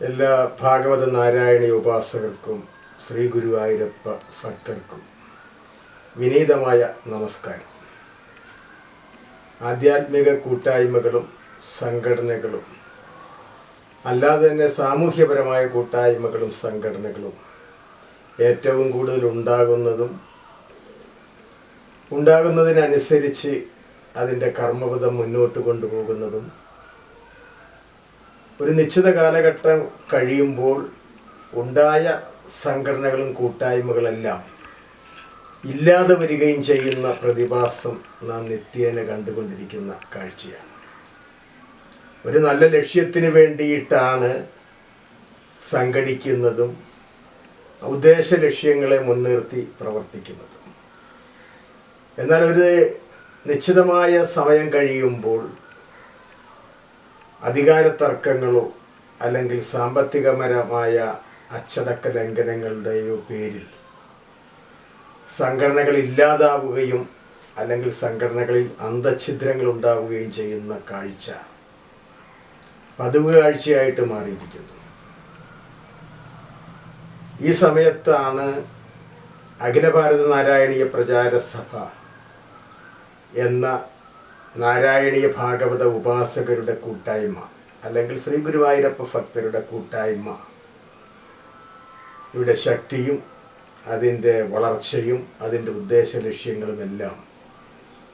എല്ലാ ഭാഗവത നാരായണീയ ഉപാസകർക്കും ശ്രീ ഗുരുവായൂരപ്പ ഭക്തർക്കും വിനീതമായ നമസ്കാരം. ആധ്യാത്മിക കൂട്ടായ്മകളും സംഘടനകളും അല്ലാതെ തന്നെ സാമൂഹ്യപരമായ കൂട്ടായ്മകളും സംഘടനകളും ഏറ്റവും കൂടുതൽ ഉണ്ടാകുന്നതും ഉണ്ടാകുന്നതിനനുസരിച്ച് അതിന്റെ കർമ്മപഥം മുന്നോട്ട് കൊണ്ടുപോകുന്നതും ഒരു നിശ്ചിത കാലഘട്ടം കഴിയുമ്പോൾ ഉണ്ടായ സംഘടനകളും കൂട്ടായ്മകളെല്ലാം ഇല്ലാതെ വരികയും ചെയ്യുന്ന പ്രതിഭാസം നാം നിത്യേന കണ്ടുകൊണ്ടിരിക്കുന്ന കാഴ്ചയാണ്. ഒരു നല്ല ലക്ഷ്യത്തിന് വേണ്ടിയിട്ടാണ് സംഘടിക്കുന്നതും ഉദ്ദേശ ലക്ഷ്യങ്ങളെ മുൻനിർത്തി പ്രവർത്തിക്കുന്നതും. എന്നാൽ ഒരു നിശ്ചിതമായ സമയം കഴിയുമ്പോൾ അധികാര തർക്കങ്ങളോ അല്ലെങ്കിൽ സാമ്പത്തികപരമായ അച്ചടക്ക ലംഘനങ്ങളുടെയോ പേരിൽ സംഘടനകൾ ഇല്ലാതാവുകയും അല്ലെങ്കിൽ സംഘടനകളിൽ അന്തഛിദ്രങ്ങൾ ഉണ്ടാവുകയും ചെയ്യുന്ന കാഴ്ച പതിവ് കാഴ്ചയായിട്ട് മാറിയിരിക്കുന്നു. ഈ സമയത്താണ് അഖില ഭാരത നാരായണീയ പ്രചാര സഭ എന്ന നാരായണീയ ഭാഗവത ഉപാസകരുടെ കൂട്ടായ്മ അല്ലെങ്കിൽ ശ്രീ ഗുരുവായൂരപ്പ ഭക്തരുടെ കൂട്ടായ്മ. ഇവിടെ ശക്തിയും അതിന്റെ വളർച്ചയും അതിന്റെ ഉദ്ദേശ ലക്ഷ്യങ്ങളുമെല്ലാം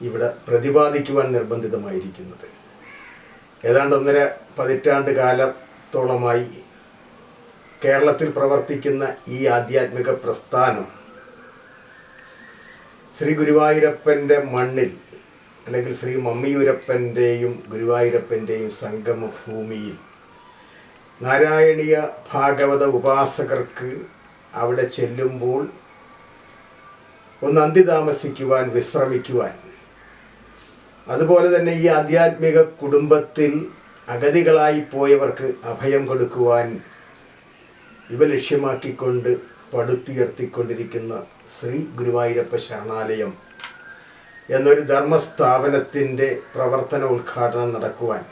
ഇവിടെ പ്രതിപാദിക്കുവാൻ നിർബന്ധിതമായിരിക്കുന്നത്. ഏതാണ്ട് ഒന്നര പതിറ്റാണ്ട് കാലത്തോളമായി കേരളത്തിൽ പ്രവർത്തിക്കുന്ന ഈ ആധ്യാത്മിക പ്രസ്ഥാനം ശ്രീ ഗുരുവായൂരപ്പന്റെ മണ്ണിൽ അല്ലെങ്കിൽ ശ്രീ മമ്മിയൂരപ്പന്റെയും ഗുരുവായൂരപ്പന്റെയും സംഗമഭൂമിയിൽ നാരായണീയ ഭാഗവത ഉപാസകർക്ക് അവിടെ ചെല്ലുമ്പോൾ ഒന്ന് അന്തി താമസിക്കുവാൻ വിശ്രമിക്കുവാൻ. അതുപോലെ തന്നെ ഈ ആധ്യാത്മിക കുടുംബത്തിൽ അഗതികളായി പോയവർക്ക് അഭയം കൊടുക്കുവാൻ ഇവ ലക്ഷ്യമാക്കിക്കൊണ്ട് പടുത്തുയർത്തിക്കൊണ്ടിരിക്കുന്ന ശ്രീ ഗുരുവായൂരപ്പ ശരണാലയം എന്നൊരു ധർമ്മസ്ഥാപനത്തിന്റെ പ്രവർത്തന ഉദ്ഘാടനം നടക്കുവാൻ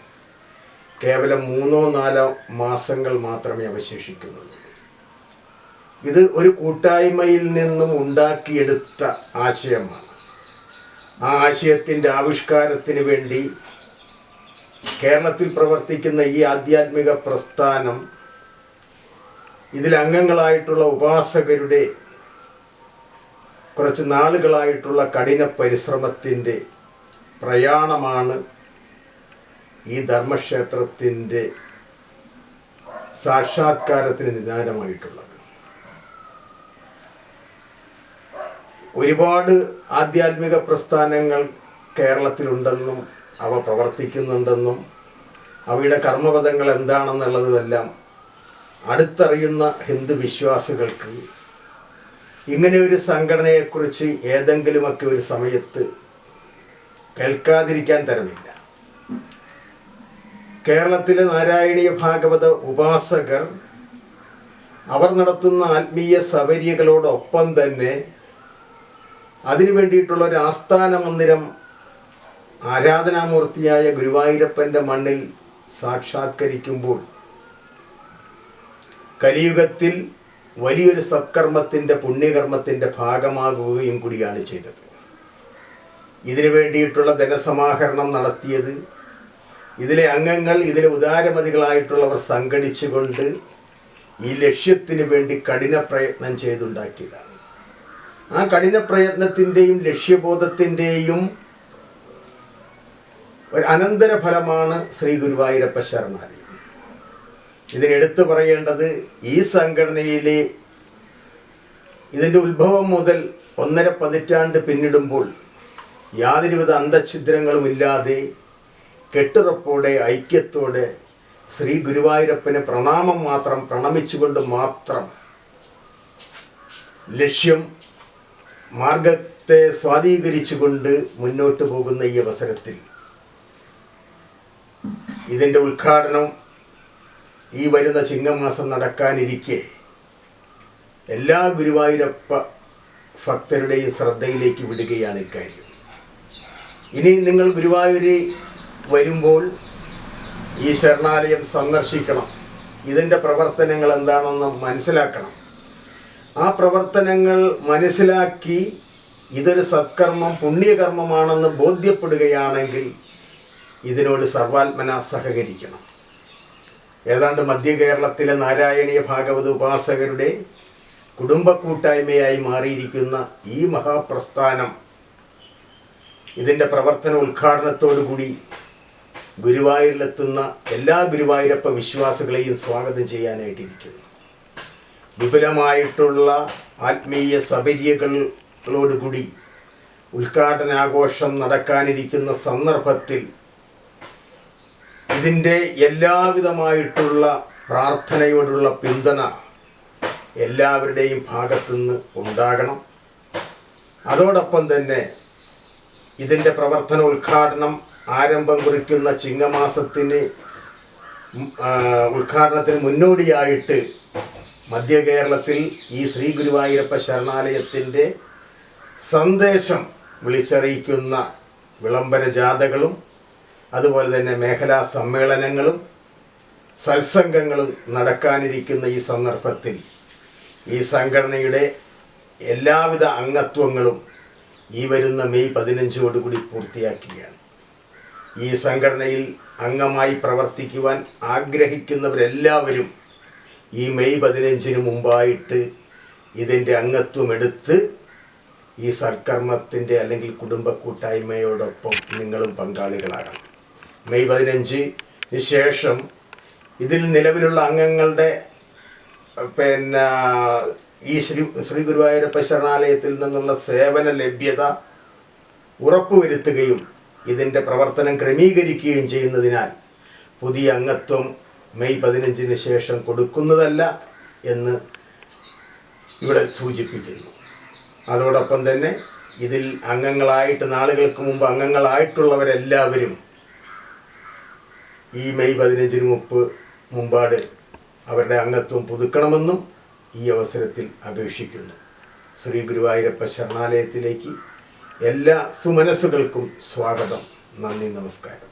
കേവലം മൂന്നോ നാലോ മാസങ്ങൾ മാത്രമേ അവശേഷിക്കുന്നുള്ളൂ. ഇത് ഒരു കൂട്ടായ്മയിൽ നിന്നും ഉണ്ടാക്കിയെടുത്ത ആശയമാണ്. ആ ആശയത്തിന്റെ ആവിഷ്കാരത്തിന് വേണ്ടി കേരളത്തിൽ പ്രവർത്തിക്കുന്ന ഈ ആധ്യാത്മിക പ്രസ്ഥാനം ഇതിൽ അംഗങ്ങളായിട്ടുള്ള ഉപാസകരുടെ കുറച്ച് നാളുകളായിട്ടുള്ള കഠിന പരിശ്രമത്തിന്റെ പ്രയാണമാണ് ഈ ധർമ്മക്ഷേത്രത്തിന്റെ സാക്ഷാത്കാരത്തിന് നിദാനമായിട്ടുള്ളത്. ഒരുപാട് ആധ്യാത്മിക പ്രസ്ഥാനങ്ങൾ കേരളത്തിലുണ്ടെന്നും അവ പ്രവർത്തിക്കുന്നുണ്ടെന്നും അവയുടെ കർമ്മപദങ്ങൾ എന്താണെന്നുള്ളതുമെല്ലാം അടുത്തറിയുന്ന ഹിന്ദു വിശ്വാസികൾക്ക് ഇങ്ങനെ ഒരു സംഘടനയെക്കുറിച്ച് ഏതെങ്കിലുമൊക്കെ ഒരു സമയത്ത് കേൾക്കാതിരിക്കാൻ തരമില്ല. കേരളത്തിലെ നാരായണീയ ഭാഗവത ഉപാസകർ അവർ നടത്തുന്ന ആത്മീയ സബരിയകളോടൊപ്പം തന്നെ അതിനു വേണ്ടിയിട്ടുള്ള ഒരു ആസ്ഥാന മന്ദിരം ആരാധനാമൂർത്തിയായ ഗുരുവായൂരപ്പന്റെ മണ്ണിൽ സാക്ഷാത്കരിക്കുമ്പോൾ കലിയുഗത്തിൽ വലിയൊരു സത്കർമ്മത്തിന്റെ പുണ്യകർമ്മത്തിന്റെ ഭാഗമാകുകയും കൂടിയാണ് ചെയ്തത്. ഇതിനു വേണ്ടിയിട്ടുള്ള ധനസമാഹരണം നടത്തിയത് ഇതിലെ അംഗങ്ങൾ ഇതിലെ ഉദാരമതികളായിട്ടുള്ളവർ സംഘടിച്ചുകൊണ്ട് ഈ ലക്ഷ്യത്തിന് വേണ്ടി കഠിന പ്രയത്നം ചെയ്തുണ്ടാക്കിയതാണ്. ആ കഠിന പ്രയത്നത്തിന്റെയും ലക്ഷ്യബോധത്തിന്റെയും ഒരു അനന്തരഫലമാണ് ശ്രീ ഗുരുവായൂരപ്പ ശരണാലയം ഇതിനെടുത്തു പറയേണ്ടത് ഈ സംഘടനയിലെ ഇതിന്റെ ഉത്ഭവം മുതൽ ഒന്നര പതിറ്റാണ്ട് പിന്നിടുമ്പോൾ യാതൊരുവിധ അന്തഛിദ്രങ്ങളും ഇല്ലാതെ കെട്ടുറപ്പോടെ ഐക്യത്തോടെ ശ്രീ ഗുരുവായൂരപ്പന് പ്രണാമം മാത്രം പ്രണമിച്ചുകൊണ്ട് മാത്രം ലക്ഷ്യം മാർഗത്തെ സ്വാധീകരിച്ചുകൊണ്ട് മുന്നോട്ട് പോകുന്ന ഈ അവസരത്തിൽ. ഇതിന്റെ ഉദ്ഘാടനം ഈ വരുന്ന ചിങ്ങമാസം നടക്കാനിരിക്കെ എല്ലാ ഗുരുവായൂരപ്പ ഭക്തരുടെയും ശ്രദ്ധയിലേക്ക് വിടുകയാണ് ഇക്കാര്യം. ഇനി നിങ്ങൾ ഗുരുവായൂര് വരുമ്പോൾ ഈ ശരണാലയം സന്ദർശിക്കണം. ഇതിന്റെ പ്രവർത്തനങ്ങൾ എന്താണെന്ന് മനസ്സിലാക്കണം. ആ പ്രവർത്തനങ്ങൾ മനസ്സിലാക്കി ഇതൊരു സത്കർമ്മം പുണ്യകർമ്മമാണെന്ന് ബോധ്യപ്പെടുകയാണെങ്കിൽ ഇതിനോട് സർവാത്മന സഹകരിക്കണം. ഏതാണ്ട് മധ്യ കേരളത്തിലെ നാരായണീയ ഭാഗവത ഉപാസകരുടെ കുടുംബ കൂട്ടായ്മയായി മാറിയിരിക്കുന്ന ഈ മഹാപ്രസ്ഥാനം ഇതിന്റെ പ്രവർത്തന ഉദ്ഘാടനത്തോടുകൂടി ഗുരുവായൂരിലെത്തുന്ന എല്ലാ ഗുരുവായൂരപ്പ വിശ്വാസികളെയും സ്വാഗതം ചെയ്യാനായിട്ടിരിക്കുന്നു. വിപുലമായിട്ടുള്ള ആത്മീയ സബര്യകളോടുകൂടി ഉദ്ഘാടനാഘോഷം നടക്കാനിരിക്കുന്ന സന്ദർഭത്തിൽ ഇതിന്റെ എല്ലാവിധമായിട്ടുള്ള പ്രാർത്ഥനയോടുള്ള പിന്തുണ എല്ലാവരുടെയും ഭാഗത്തുനിന്ന് ഉണ്ടാകണം. അതോടൊപ്പം തന്നെ ഇതിന്റെ പ്രവർത്തന ഉദ്ഘാടനം ആരംഭം കുറിക്കുന്ന ചിങ്ങമാസത്തിന് ഉദ്ഘാടനത്തിന് മുന്നോടിയായിട്ട് മധ്യ കേരളത്തിൽ ഈ ശ്രീ ഗുരുവായൂരപ്പ ശരണാലയത്തിന്റെ സന്ദേശം വിളിച്ചറിയിക്കുന്ന വിളംബര ജാഥകളും അതുപോലെ തന്നെ മേഖലാ സമ്മേളനങ്ങളും സത്സംഗങ്ങളും നടക്കാനിരിക്കുന്ന ഈ സന്ദർഭത്തിൽ ഈ സംഘടനയുടെ എല്ലാവിധ അംഗത്വങ്ങളും ഈ വരുന്ന മെയ് പതിനഞ്ചോടുകൂടി പൂർത്തിയാക്കുകയാണ്. ഈ സംഘടനയിൽ അംഗമായി പ്രവർത്തിക്കുവാൻ ആഗ്രഹിക്കുന്നവരെല്ലാവരും ഈ മെയ് പതിനഞ്ചിന് മുമ്പായിട്ട് ഇതിന്റെ അംഗത്വം എടുത്ത് ഈ സർക്കർമ്മത്തിന്റെ അല്ലെങ്കിൽ കുടുംബ കൂട്ടായ്മയോടൊപ്പം നിങ്ങളും പങ്കാളികളാകണം. മെയ് പതിനഞ്ച് ശേഷം ഇതിൽ നിലവിലുള്ള അംഗങ്ങളുടെ പിന്നെ ഈ ശ്രീ ശ്രീ ഗുരുവായൂരപ്പ ശരണാലയത്തിൽ നിന്നുള്ള സേവന ലഭ്യത ഉറപ്പുവരുത്തുകയും ഇതിന്റെ പ്രവർത്തനം ക്രമീകരിക്കുകയും ചെയ്യുന്നതിനാൽ പുതിയ അംഗത്വം മെയ് പതിനഞ്ചിന് ശേഷം കൊടുക്കുന്നതല്ല എന്ന് ഇവിടെ സൂചിപ്പിക്കുന്നു. അതോടൊപ്പം തന്നെ ഇതിൽ അംഗങ്ങളായിട്ട് നാളുകൾക്ക് മുമ്പ് അംഗങ്ങളായിട്ടുള്ളവരെല്ലാവരും ഈ മെയ് പതിനഞ്ചിന് മുമ്പ് മുമ്പാട് അവരുടെ അംഗത്വം പുതുക്കണമെന്നും ഈ അവസരത്തിൽ അപേക്ഷിക്കുന്നു. ശ്രീ ഗുരുവായൂരപ്പ ശരണാലയത്തിലേക്ക് എല്ലാ സുമനസ്സുകൾക്കും സ്വാഗതം. നന്ദി നമസ്കാരം.